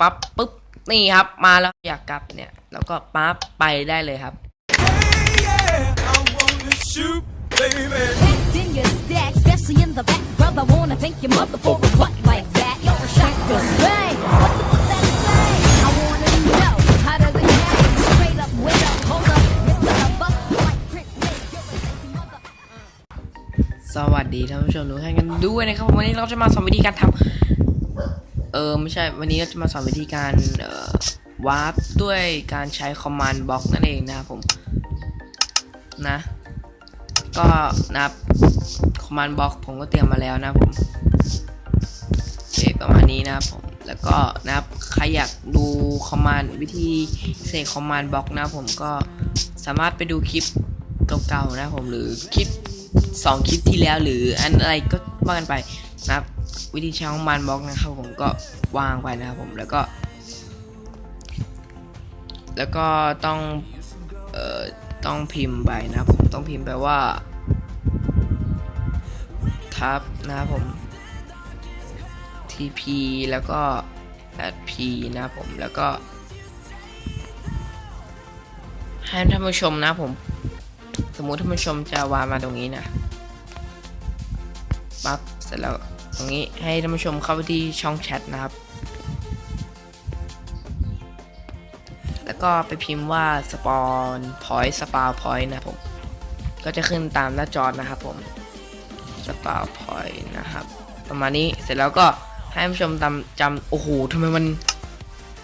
ปั๊บปุ๊บนี่ครับมาแล้วอยากกลับเนี่ยแล้วก็ปั๊บไปได้เลยครับ สวัสดีท่านผู้ชมทุกท่านกันด้วยนะครับวันนี้เราจะมาสอนวิธีการทำ เออไม่ใช่วันนี้เราจะมาสอนวิธีการเอ่อวาร์ปด้วยการใช้คอมมานด์บล็อกนั่นเองนะครับผมนะก็นะครับคอมมานด์บล็อกผมก็เตรียมมาแล้วนะผมโอเคประมาณนี้นะครับผมแล้วก็นะครับใครอยากดูคอมมานด์วิธีเสกคอมมานด์บล็อกนะผมก็สามารถไปดูคลิปเก่าๆนะครับผมหรือคลิปสองคลิปที่แล้วหรืออันอะไรก็ว่ากันไปนะครับ วิธีใช้ของมันบล็อกนะครับผมก็วางไปนะครับผมแล้วก็ แล้วก็ต้องเอ่อต้องพิมพ์ไปนะครับผมต้องพิมพ์ไปว่าทับนะครับผม tp แล้วก็ p นะครับผมแล้วก็ให้ท่านผู้ชมนะครับผมสมมุติท่านผู้ชมจะวางมาตรงนี้นะปั๊บเสร็จแล้ว ตรงนี้ให้ท่านผู้ชมเข้าไปที่ช่องแชทนะครับ แล้วก็ไปพิมพ์ว่าสปอนพอยต์สปาวพอยต์นะผม ก็จะขึ้นตามหน้าจอนะครับผมสปาวพอยต์นะครับ ประมาณนี้เสร็จแล้วก็ให้ท่านผู้ชมจำจำโอ้โหทำไมมัน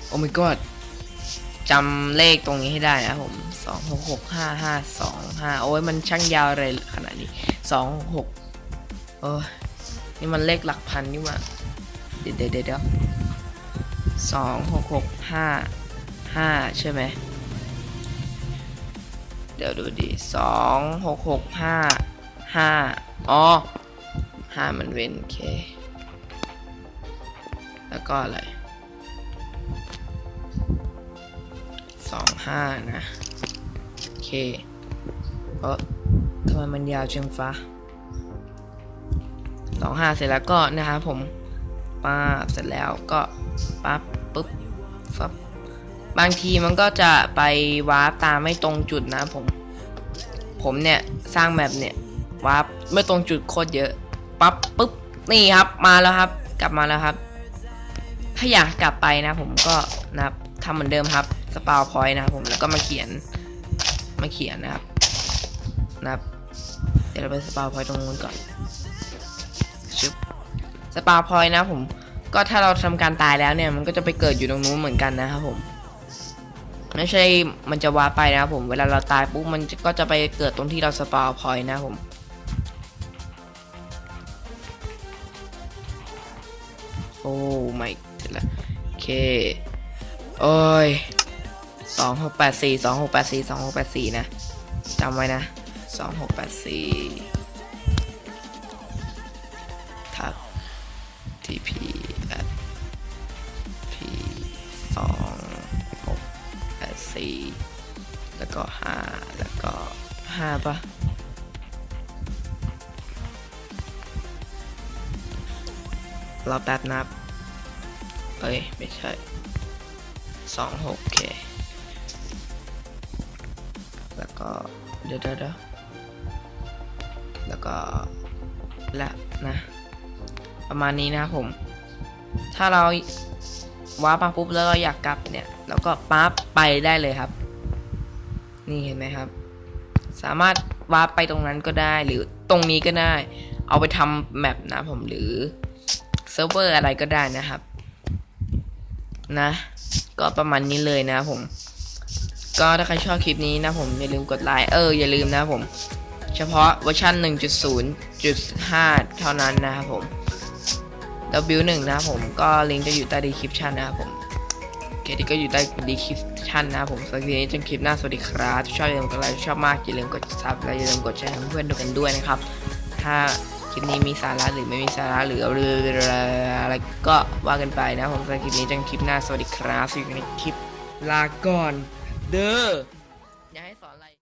โอ้ my god จำเลขตรงนี้ให้ได้นะผมสองหกหกห้าห้าสองห้าโอ้ยมันช่างยาวอะไรขนาดนี้สองหกเออ นี่มันเลขหลักพันนี่หว่าเดี๋ยวเดี๋ยวเดี๋ยวสองหกหกห้าห้าใช่ไหมเดี๋ยวดูดิสองหกหกห้าห้าอ๋อห้ามันเว้นโอเค แล้วก็อะไรสองห้านะ โอเคเออทำไมมันยาวจังฟ้า สองห้าเสร็จแล้วก็นะครับผมป้าบเสร็จแล้วก็ปั๊บปุ๊บฟับบางทีมันก็จะไปวาร์ปตามไม่ตรงจุดนะผม ผมเนี่ยสร้างแบบเนี่ยวาร์ปไม่ตรงจุดโคตรเยอะปั๊บปุ๊บนี่ครับมาแล้วครับ กลับมาแล้วครับ ถ้าอยากกลับไปนะผมก็นะครับทำเหมือนเดิมครับสปาวพอยต์นะครับผมแล้วก็มาเขียนมาเขียนนะครับนะครับ เดี๋ยวเราไปสปาวพอยต์ตรงนู้นก่อน สปาพอยนะผมก็ถ้าเราทำการตายแล้วเนี่ยมันก็จะไปเกิดอยู่ตรงนู้นเหมือนกันนะครับผมไม่ใช่มันจะวาร์ไปนะครับผมเวลาเราตายปุ๊บมันก็จะไปเกิดตรงที่เราสปาพอยนะผมโอ้ไม่เสร็จแล้วโอเคโอ้ยสองหกแปดสี่สองหกแปดสี่สองหกแปดสี่นะจำไว้นะสองหกแปดสี่ tp at p สองหกแปดสี่แล้วก็ห้าแล้วก็ห้าปะเรอแป๊บนับ เอ้ย ไม่ใช่สองหกเค แล้วก็ เดี๋ยวเดี๋ยวเดี๋ยวแล้วก็และนะ ประมาณนี้นะครับผม ถ้าเราว้าร์ปมาปุ๊บแล้วเราอยากกลับเนี่ยแล้วก็ปั๊บไปได้เลยครับ นี่เห็นไหมครับ สามารถวาร์ปไปตรงนั้นก็ได้หรือตรงนี้ก็ได้ เอาไปทำแมปนะผมหรือเซิร์ฟเวอร์อะไรก็ได้นะครับ นะ ก็ประมาณนี้เลยนะผม ก็ถ้าใครชอบคลิปนี้นะผมอย่าลืมกดไลค์เอออย่าลืมนะผม เฉพาะเวอร์ชัน1.0.5 เท่านั้นนะครับผม W1 นะครับผมก็ลิงก์จะอยู่ใต้ดีคริปชันนะครับผมเคที่ก็อยู่ใต้ดีคริปชันนะครับผมสำหรับคลิปนี้จนคลิปหน้าสวัสดีครับชอบอย่าลืมกดไลค์ชอบมากอย่าลืมกดซับและอย่าลืมกดแชร์ให้เพื่อนดูกันด้วยนะครับ ถ้าคลิปนี้มีสาระหรือไม่มีสาระหรืออะไรก็ว่ากันไปนะผมสำหรับคลิปนี้จนคลิปหน้าสวัสดีครับสวัสดีในคลิปลาก่อนเด้อ